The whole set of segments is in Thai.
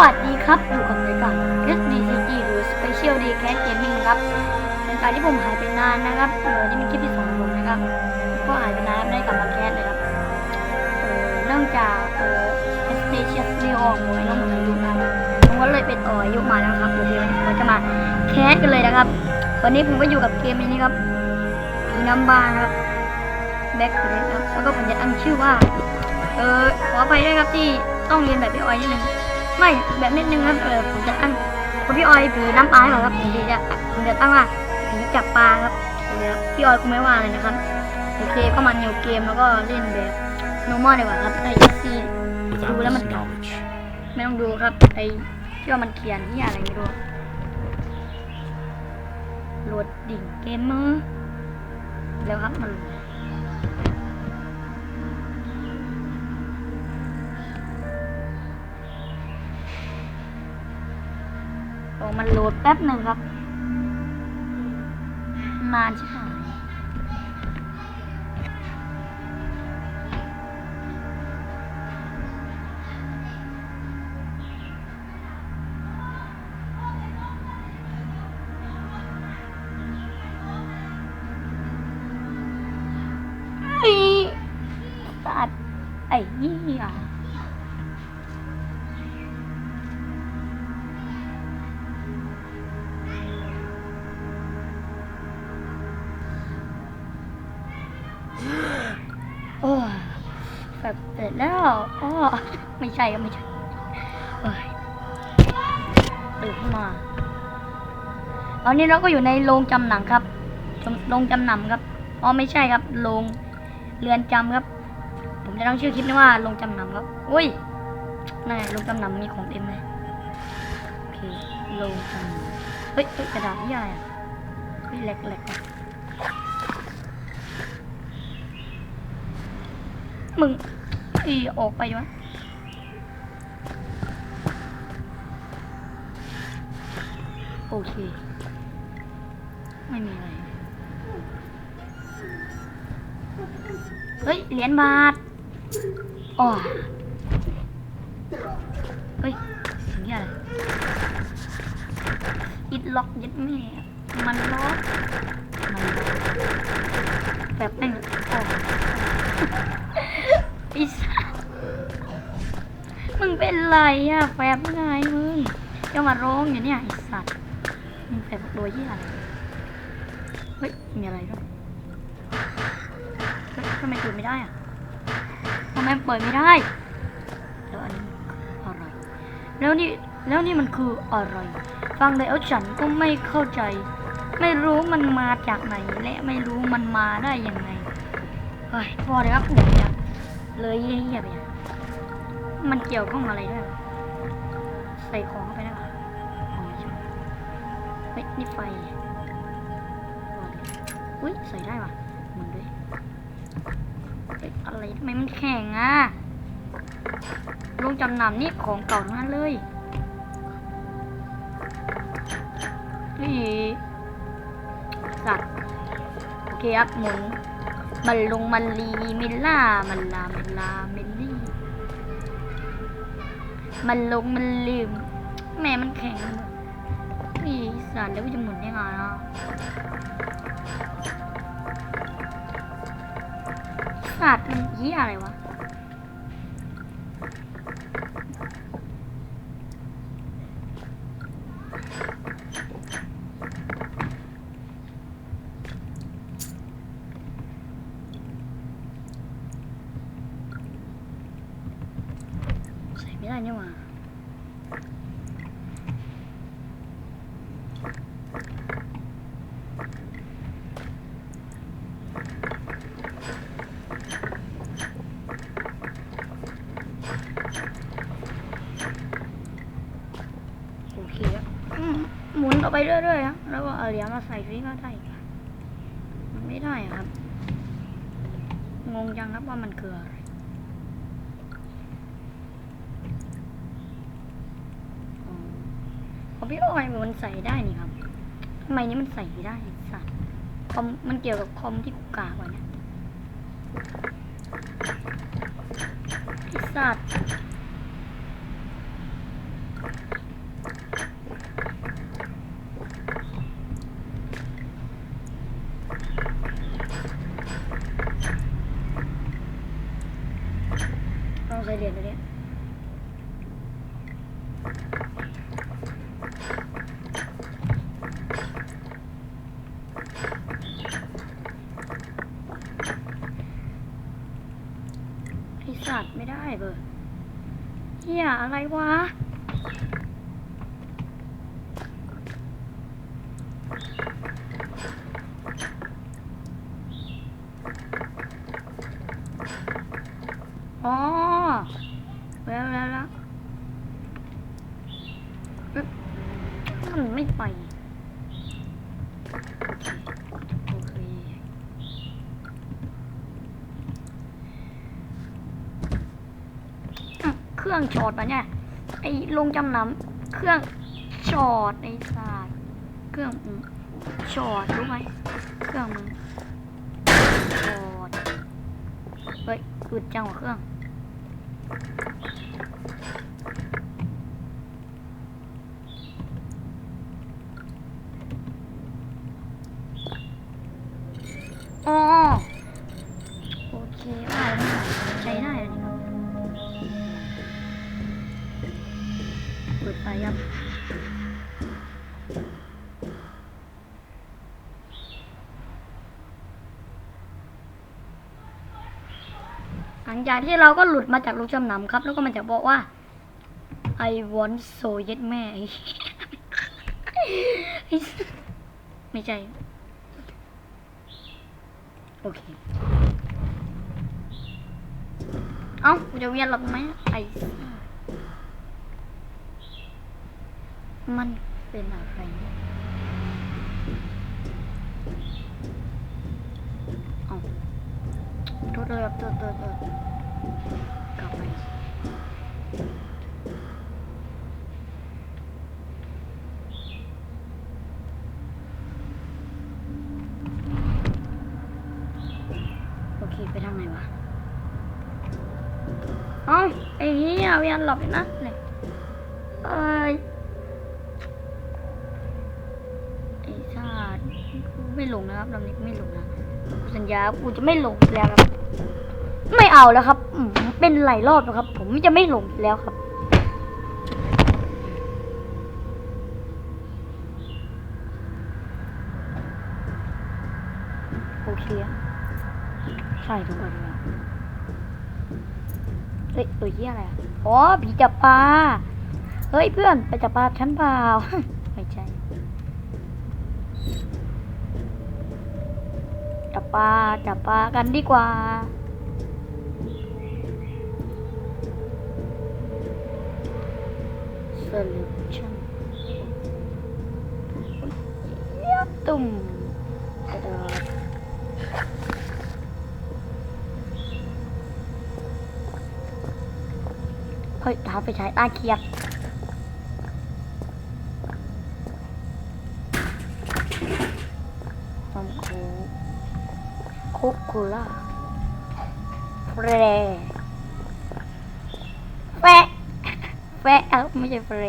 วัสดีครับอยู่กับรายการ SDCG หรือ Special Day Cat Gaming ครับเป็นการที่ผมหายไปนานนะครับเออนี่เป็นคลิปที่สองของผมนะครับก็หายไปนานไม่ได้กลับมาแคสเลยครับเออเนื่องจากเออ Station Studio ของผมน้องหมดอายุครับผมก็เลยไปต่ออายุมาแล้วครับโอเคไหมผมจะมาแคสกันเลยนะครับวันนี้ผมก็อยู่กับเกมนี้ครับผีน้ำบานครับ Back to ครับแล้วก็ผมจะตั้งชื่อว่าเออขออภัยด้วยครับที่ต้องเรียนแบบพี่ออยนิดนึง ไม่แบบนิดนึงครับเออผมจะตั้งคนพี่ออยผีน้ำปลาให้ก่อนครับผมจะผมจะตั้งว่าผีจับปลาครับเดี๋ยวพี่ออยคงไม่ว่าเลยนะครับโอเคก็มาเนียวเกมแล้วก็เล่นแบบ normal ดีกว่าครับไอซี without Dulu this naman. knowledge. ไม่ต้องดูครับไอที่ว่ามันเขียนที่อะไรไม่รู้โหลดดิ่งเกมเมอร์แล้วครับมัน โอ้มันโหลดแป๊บหนึ่งครับ นานใช่ไหมไอ้สัตว์ไอ้ยี่อะ แบบเสร็จแล้วอ้อไม่ใช่ก็ไม่ใช่เอ้ยตื่นขึ้นมา ตอนนี้เราก็อยู่ในโรงจำหนังครับ โรงจำหนำครับ อ๋อไม่ใช่ครับ โรงเรือนจำครับ ผมจะตั้งชื่อคลิปนี้ว่าโรงจำหนำครับ อุ้ยนั่นโรงจำหนำมีของเต็มเลยโอเค โรงจำนำเฮ้ยเฮ้ยกระดาษที่อะไรอะเฮ้ยแหลกแหลกอะ มึงอีออกไปวะโอเค ไม่มีอะไร เฮ้ย เหรียญบาทอ๋อเฮ้ยสิ่งนี้อะไรอิดล็อกยัดแม่ มันล็อกมันล็อกแบบแม่งโอ้ อ้สัสมึงเป็นไรอะแฟบไงมึงจะมาร้องอยู่เนี่ยไอ้สัตว์มึงแฟบโดยที่อะไรเฮ้ยมีอะไรด้วยทำไมเปิดไม่ได้อะทำไมเปิดไม่ได้แล้วอันนี้ออะไรแล้วนี่แล้วนี่มันคืออะไรฟังแล้วฉันก็ไม่เข้าใจ ไม่รู้มันมาจากไหนและไม่รู้มันมาได้ยังไงเฮ้ยพอเลยครับผมเนี่ย เลยเยี่ยไปอะมันเกี่ยวข้องอะไรด้วย ใส่ของเข้าไปได้ปะไม่ใช่เฮ้ยนี่ไฟอุ้ยใส่ได้ปะหมุนด้วยเอ๊ะอะไรทำไมมันแข็งอะลงจำนำนี่ของเก่าทั้งนั้นเลยนี่สัตว์โอเคครับหมุน มันลงมันลีมิลล่ามันลามันลามิลลี่ มันลงมันลืมแม่มันแข็งพี่สารแล้วจะหมุนยังไงอะสัตว์มันยี่อะไรวะ ได้นี่หว่าโอเคหมุนต่อไปเรื่อยๆแล้วก็เอาเหรียญมาใส่ฟรีก็ได้มันไม่ได้ครับ งงจังครับว่ามันคืออะไรอ๋อ ของพี่ออยมันใส่ได้นี่ครับทำไมนี่มันใส่ไม่ได้สัตว์คอมมันเกี่ยวกับคอมที่กูกากไว้เนี่ยไอ้สัตว์ ใช้เหรียญตัวเนี้ยไอสัตว์ไม่ได้ เบอร์เฮียอะไรวะอ๋อแล้วแล้วแล้วมันไม่ไป โอเคอะเครื่อง ช็อตปะเนี่ย ไอ้ลงจำนำเครื่องช็อตไอ้สายเครื่องช็อตรู้ไหมเครื่องมึงช็อตเฮ้ยอึดจังวะเครื่องอ๋อ จากที่เราก็หลุดมาจากลูกจำนำครับ แล้วก็มันจะบอกว่า I want so yet แม่ไม่ใช่ โอเค เอ้าจะเวียนหรอไหมไอ้มันเป็นอะไรเนี่ยเอ้าโทษเลยครับโทษโทษโทษ กลับไปโอเคไปทางไหนวะเอ้าไอ้เหี้ยเวียนหลับอีกนะเนี่ยเอ้ยไอ้ชาติไม่หลงนะครับลำนี้ไม่หลงนะสัญญากูจะไม่หลงแล้วครับ ไม่เอาแล้วครับอืมเป็นหลายรอบแล้วครับ ผมจะไม่หลงแล้วครับ โอเคใช่ทุกคนแล้วเฮ้ยตัวเหี้ยอะไรอ๋อผีจับปลาเฮ้ยเพื่อนไปจับปลาฉันเปล่าไม่ใช่จับปลาจับปลากันดีกว่า solution เยี่ยมตุ่มกระโดดเฮ้ยท้าไปใช้ตาเคียบนมโคโคโคล่าเฟรแฟะ แฟะไม่ใช่เฟร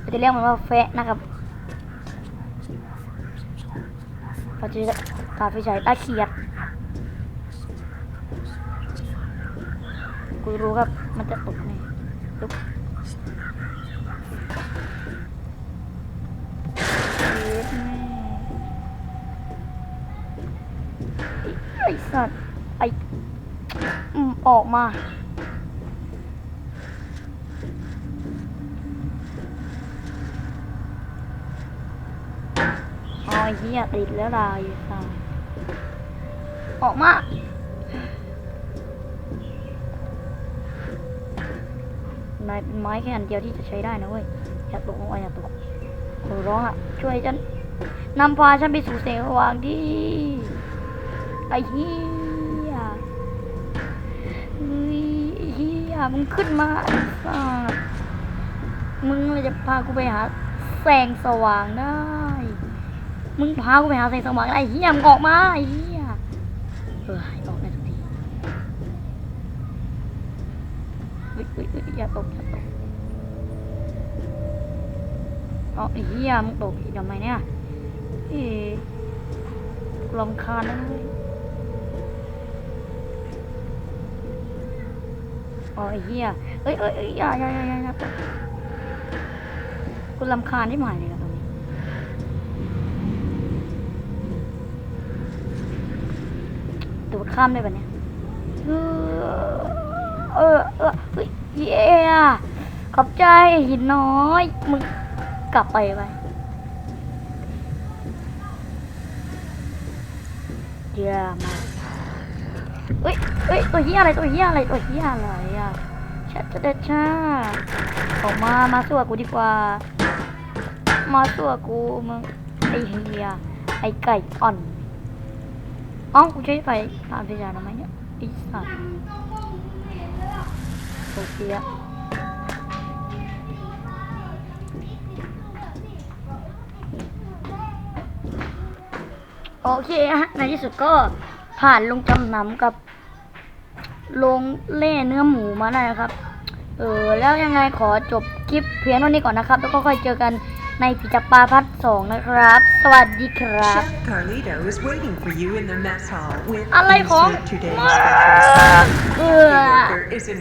เราจะเรียกมันว่าแฟะนะครับเราจะตาไปใช้ตาเคียบกูรู้ครับมันจะตกแน่ลุกไอ้สัตว์ไอ้อืมออกมา เฮียติดแล้วลายสายออกมานายเป็นไม้แค่อันเดียวที่จะใช้ได้นะเว้ย อย่าตกลงไปอย่าตกขอร้องอะ ช่วยฉันนำพาฉันไปสู่แสงสว่างที่ไอ้เหี้ยเฮ้ยไอ้เหี้ยมึงขึ้นมาสัมึงเลยจะพากูไปหาแสงสว่างได้ มึงพากูไปหาแสงสว่างได้ไอ้เหี้ยมึงออกมาไอ้เหี้ยเออให้ออกได้สักทีเฮ้ยเฮ้ยเฮ้ยอย่าตกอย่าตกอ๋อไอ้เหี้ยมึงตกอีกทำไมเนี่ยเอ๊ะลำคาญนะเว้ยอ๋อไอ้เหี้ยเอ้ยเอ้ยเอ้ยอย่าอย่าอย่าอย่ากูรำคาญที่หมายเลยครับตรงนี้โดดข้ามได้ปะเนี่ยเออเออเฮ้ยเย้ขอบใจหินน้อย มึงกลับไปไปเยี่ยมมาเอ้ยเอ้ยตัวเหี้ยอะไรตัวเหี้ยอะไรตัวเหี้ยอะไรอะชัดจะเด็ดชาออกมามาสู้กูดีกว่า มาสู้กูมึงไอเฮียไอไก่อ่อน เอ้ากูใช้ไฟผ่านไฟฉายทำไมเนี่ยไอสัตว์โอเคอะโอเคฮะในที่สุดก็ผ่านลงจำนำกับลงเล่เนื้อหมูมาได้ครับ เออแล้วยังไงขอจบคลิปเพียงเท่านี้ก่อนนะครับ แล้วก็ค่อยเจอกัน ในผีจับปลาพัดสองนะครับ สวัสดีครับ Chef Carlito is waiting for you in the mess hall with อะไรของ today's มึง special. เอ The อ worker is an